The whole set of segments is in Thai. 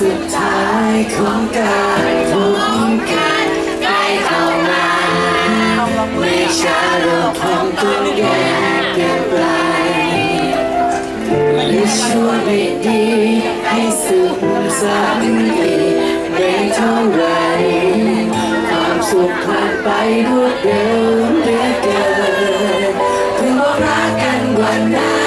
สุดท้ายของการพบกันใกล้เข้ามาไม่ช้าเราคงต้องแยกกันไปและช่วยไม่ดีให้สุขสันต์ไม่เท่าไรความสุขผ่านไปรวดเร็วเหลือเกินเพิ่งบอกรักกันวันนั้น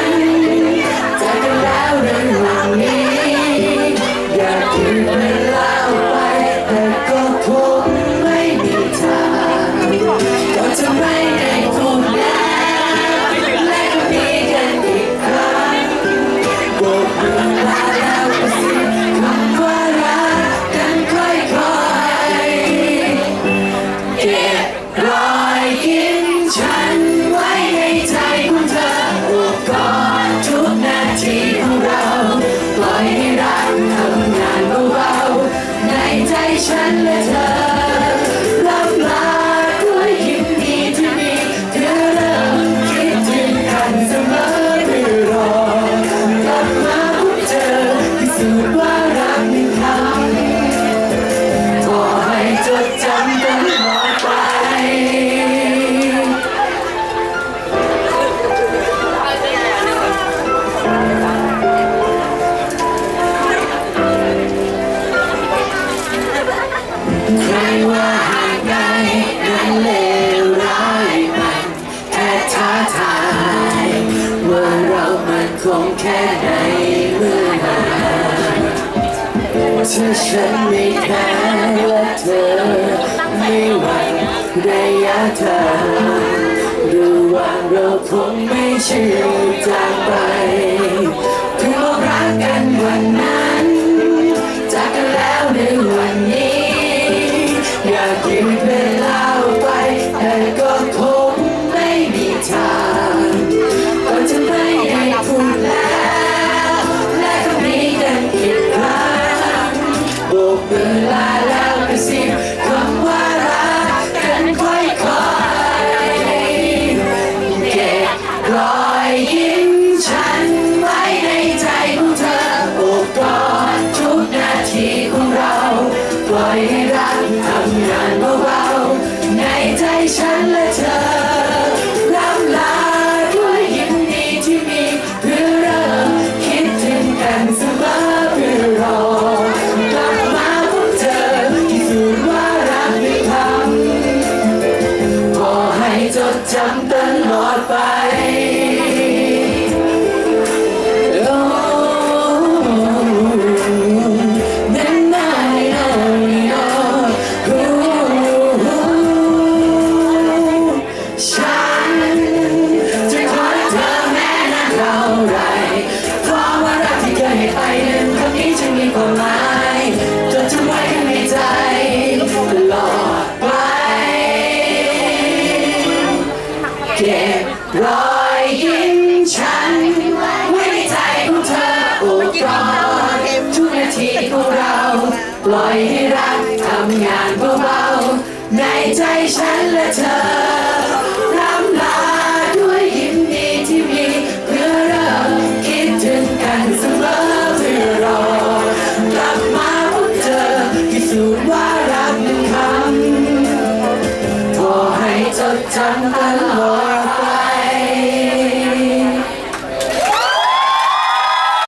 ใจ มันคงแค่ไหนเมื่อนานถ้าฉันไม่แพ้และเธอไม่หวั่นระยะทางดูว่าเราคงไม่เชื่อจางไปถึงบอกรักกันวันนั้น จากกันแล้วในวันนี้ อยากยืนเวลาไปแต่ก็ จดจ เก็บรอยยิ้มฉัน ไว้ในใจของเธอโอบกอดทุกนาทีของเรา ปล่อยให้รักทำงานเบาๆในใจฉันและเธอ took the Lord.